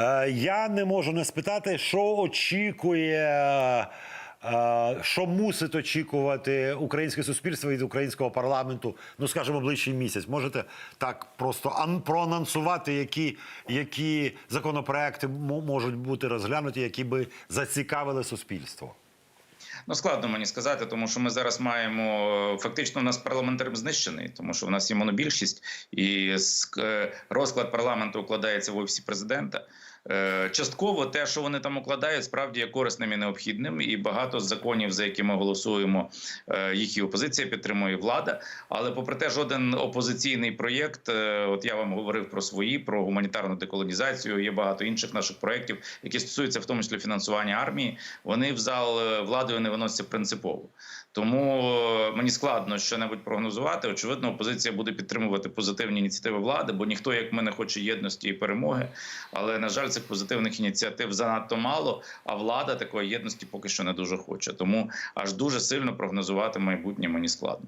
Е, Я не можу не спитати, що очікує, е, що мусить очікувати українське суспільство від українського парламенту, ну скажімо, ближчий місяць. Можете так просто ан- проанонсувати, які, які законопроекти можуть бути розглянуті, які би зацікавили суспільство. Ну, складно мені сказати, тому що ми зараз маємо фактично у нас парламентаризм знищений, тому що в нас є монобільшість, і е, розклад парламенту укладається в офісі президента. Е, Частково те, що вони там укладають, справді є корисним і необхідним, і багато з законів, за які ми голосуємо, е, їх і опозиція підтримує влада. Але попри те, жоден опозиційний проєкт, е, от я вам говорив про свої, про гуманітарну деколонізацію. Є багато інших наших проєктів, які стосуються в тому числі фінансування армії. Вони в зал владою не виносяться принципово. Тому мені складно що-небудь прогнозувати. Очевидно, опозиція буде підтримувати позитивні ініціативи влади, бо ніхто, як ми, не хоче єдності і перемоги. Але на жаль, цих позитивних ініціатив занадто мало. А влада такої єдності поки що не дуже хоче. Тому аж дуже сильно прогнозувати майбутнє мені складно.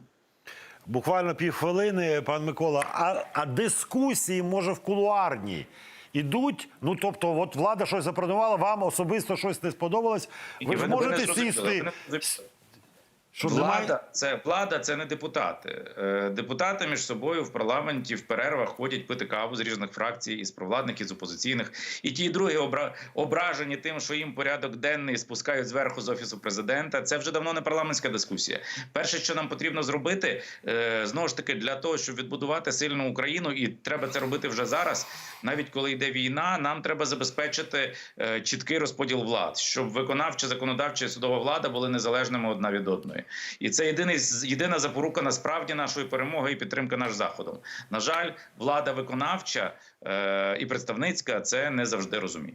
Буквально півхвилини, пан Микола. А, а дискусії, може, в кулуарні ідуть? Ну тобто, от влада щось запропонувала, вам особисто щось не сподобалось. Ви ж можете сісти. Що? Влада це влада, це не депутати. Е, Депутати між собою в парламенті в перервах ходять пити каву з різних фракцій, із провладних, із опозиційних. І ті і другі обра... ображені тим, що їм порядок денний спускають зверху з офісу президента. Це вже давно не парламентська дискусія. Перше, що нам потрібно зробити, е, знову ж таки, для того, щоб відбудувати сильну Україну, і треба це робити вже зараз. Навіть коли йде війна, нам треба забезпечити е, чіткий розподіл влад, щоб виконавча, законодавча і судова влада були незалежними одна від одної. І це єдиний єдина запорука насправді нашої перемоги і підтримка наш заходом. На жаль, влада виконавча е, і представницька це не завжди розуміє.